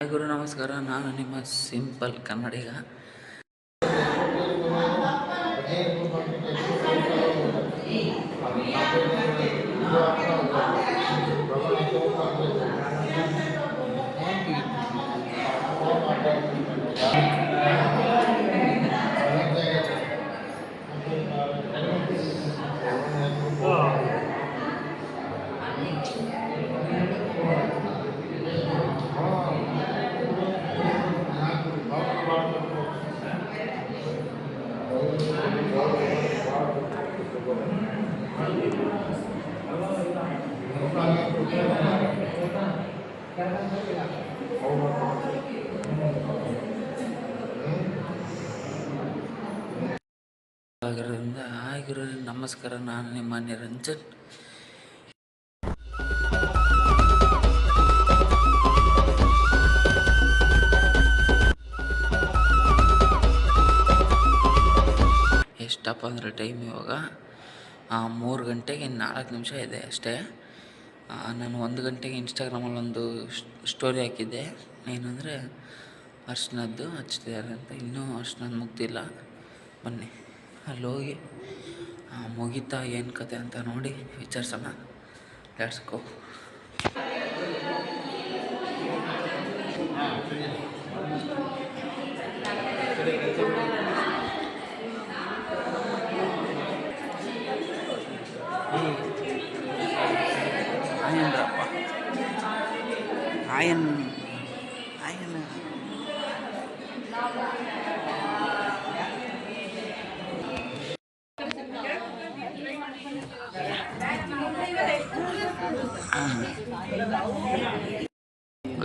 ಗುರು ನಮಸ್ಕಾರ. ನಾನು ನಿಮ್ಮ ಸಿಂಪಲ್ ಕನ್ನಡಿಗ. ಆಗಿರೋದ್ರಿಂದ ಹಾಯ್ ನಮಸ್ಕಾರ ನಾನು ನಿಮ್ಮ ನಿರಂಜನ್. ಎಷ್ಟಪ್ಪ ಅಂದರೆ ಟೈಮ್ ಇವಾಗ ಮೂರು ಗಂಟೆಗೆ ನಾಲ್ಕು ನಿಮಿಷ ಇದೆ ಅಷ್ಟೇ. ನಾನು ಒಂದು ಗಂಟೆಗೆ ಇನ್ಸ್ಟಾಗ್ರಾಮಲ್ಲಿ ಒಂದು ಸ್ಟೋರಿ ಹಾಕಿದ್ದೆ. ಏನಂದರೆ ಅರ್ಶನದ್ದು ಹಚ್ತಿದ್ದಾರೆ ಅಂತ. ಇನ್ನೂ ಅರ್ಶನದ್ದು ಮುಗ್ದಿಲ್ಲ. ಬನ್ನಿ ಅಲ್ಲಿ ಹೋಗಿ ಆ, ಮುಗೀತಾ ಏನು ಕತೆ ಅಂತ ನೋಡಿ ವಿಚಾರಿಸೋಣ. ಲೆಟ್ಸ್ ಗೋ ಆಯನ್ರಪ್ಪ ಆಯನ್ ಆಯನ್.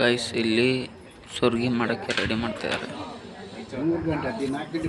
ಗೈಸ್ ಇಲ್ಲಿ ಸುರ್ಗಿ ಮಾಡೋಕ್ಕೆ ರೆಡಿ ಮಾಡ್ತಿದ್ದಾರೆ. ಮೂರು ಗಂಟೆ ನಾಲ್ಕು ಗಂಟೆ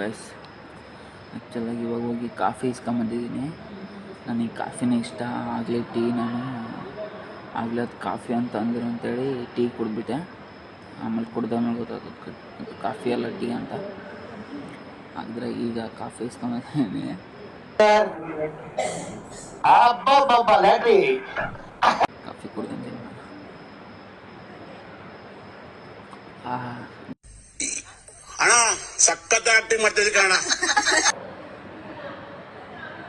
ಗೈಸ್ ಆ್ಯಕ್ಚುಲಾಗಿ ಇವಾಗ ಹೋಗಿ ಕಾಫಿ ಇಸ್ಕೊಂಬಂದಿದ್ದೀನಿ. ನನಗೆ ಕಾಫಿನೇ ಇಷ್ಟ ಆಗಲಿ ಟೀ ನಾನು. ಆಗಲಿ ಅದು ಕಾಫಿ ಅಂತ ಅಂದರು ಅಂತೇಳಿ ಟೀ ಕುಡಿದ್ಬಿಟ್ಟೆ. ಆಮೇಲೆ ಕುಡ್ದಾದ್ಮೇಲೆ ಗೊತ್ತಾಗುತ್ತೆ ಕಾಫಿ ಅಲ್ಲ ಟೀ ಅಂತ. ಆದರೆ ಈಗ ಕಾಫಿ ಇಸ್ಕೊಂಬಂದಿದ್ದೀನಿ. ಕಾಫಿ ಕುಡ್ದಂತೀನಿ ಸಖತ್ ಆಕ್ಟಿಂಗ್ ಮಾಡ್ತಿದ್ದೆ ಕಣ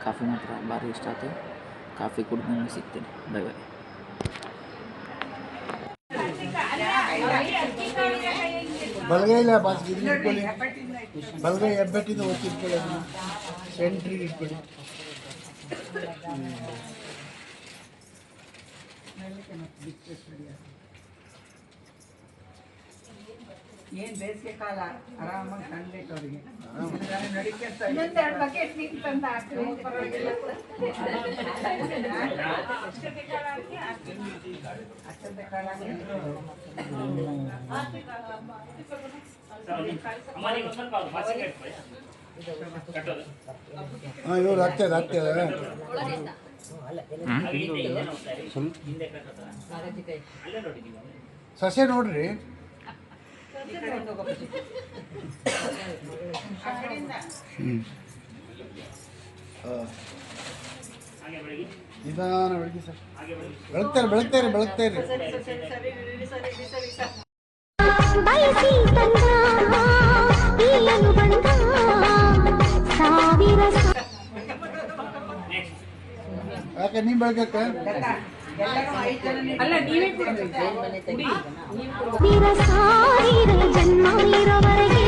ಕಾಫಿ ಮಾತ್ರ ಭಾರಿ ಇಷ್ಟ ಆಯ್ತು ಕಾಫಿ ಕುಡ್ದು ಸಿಗ್ತೀನಿ ಬೈ ಬೈ ಬಲಗೈಲ ಬಾಸ್ ಇಲ್ಲಿ ಇಟ್ಕೊಳ್ಳಿ ಬಲಗೈ ಹೆಬ್ಬೆಟ್ಟಿದ್ದು ಒತ್ತಿ ಇಟ್ಕೊಳ್ಳಿ ಅದನ್ನ ಸೆಂಟ್ರಿಗೆ ಇಟ್ಕೊಳ್ಳಿ ಏನ್ ಬೇಸಿಗೆ ಕಾಲ? ಆರಾಮಾಗಿ ಸಣ್ಣ ಅವರಿಗೆ. ಇನ್ನೊಂದೆರಡು ಬಕೆಟ್ ನೀರು ತಂದು ಹಾಕ್ರಿ. ಪರವಾಗಿಲ್ಲ. ಅಷ್ಟೊಂದೇ ಕಾಲ ಹಾಂ ಇವ್ರು ಆಗ್ತದೆ ಆಗ್ತದೆ ಸಸ್ಯ ನೋಡ್ರಿ. ನಿಧಾನ ಬೆಳಗ್ಗೆ ಸರ್ ಬೆಳಗ್ತಾರೆ ಬೆಳಗ್ತಾರೆ ಬೆಳಗ್ತಾರೆ ಬಯಸಿ ತಂದ ಬೀಳಲು ಬಂದ ಸಾವಿರ ಯಾಕೆ ನೀ ಬೆಳಗಕ್ಕ ಎಲ್ಲರೂ ಐದು ಜನ ಅಲ್ಲ ನೀವೇ ಕುಡಿಬೇಕು. ಜನ್ಮ ಇರೋವರೆಗೆ